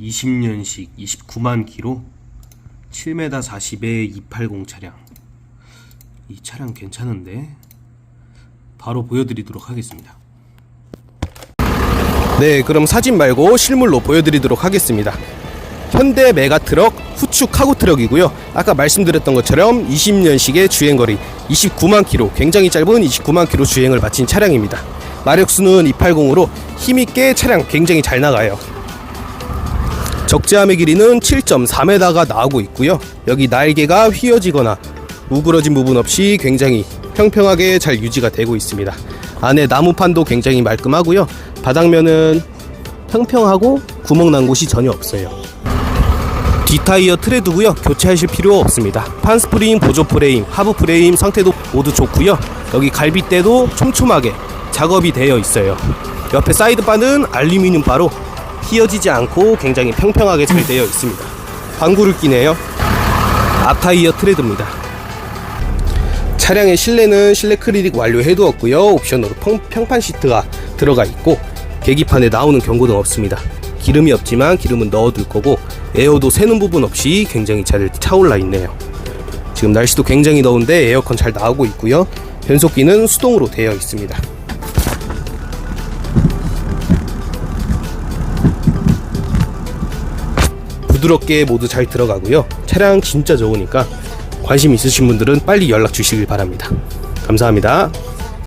20년식 29만 키로 7m 40에 280 차량 이 차량 괜찮은데 바로 보여드리도록 하겠습니다 네, 그럼 사진 말고 실물로 보여드리도록 하겠습니다. 현대 메가트럭 후추 카고 트럭이고요. 아까 말씀드렸던 것처럼 20년식의 주행거리 29만 킬로, 굉장히 짧은 29만 킬로 주행을 마친 차량입니다. 마력수는 280으로 힘있게 차량 굉장히 잘 나가요. 적재함의 길이는 7.4m가 나오고 있고요. 여기 날개가 휘어지거나 우그러진 부분 없이 굉장히 평평하게 잘 유지가 되고 있습니다. 안에 나무판도 굉장히 말끔하고요. 바닥면은 평평하고 구멍 난 곳이 전혀 없어요. 뒷타이어 트레드고요. 교체하실 필요 없습니다. 판스프링, 보조 프레임, 하부 프레임 상태도 모두 좋고요. 여기 갈빗대도 촘촘하게 작업이 되어 있어요. 옆에 사이드바는 알루미늄 바로 휘어지지 않고 굉장히 평평하게 잘 되어 있습니다. 방구를 끼네요. 앞타이어 트레드입니다. 차량의 실내는 실내 크리릭 완료 해 두었고요. 옵션으로 평, 평판 시트가 들어가 있고 계기판에 나오는 경고등 없습니다. 기름이 없지만 기름은 넣어둘 거고 에어도 새는 부분 없이 굉장히 잘 차올라 있네요. 지금 날씨도 굉장히 더운데 에어컨 잘 나오고 있고요. 변속기는 수동으로 되어 있습니다. 부드럽게 모두 잘 들어가고요. 차량 진짜 좋으니까 관심 있으신 분들은 빨리 연락 주시길 바랍니다. 감사합니다.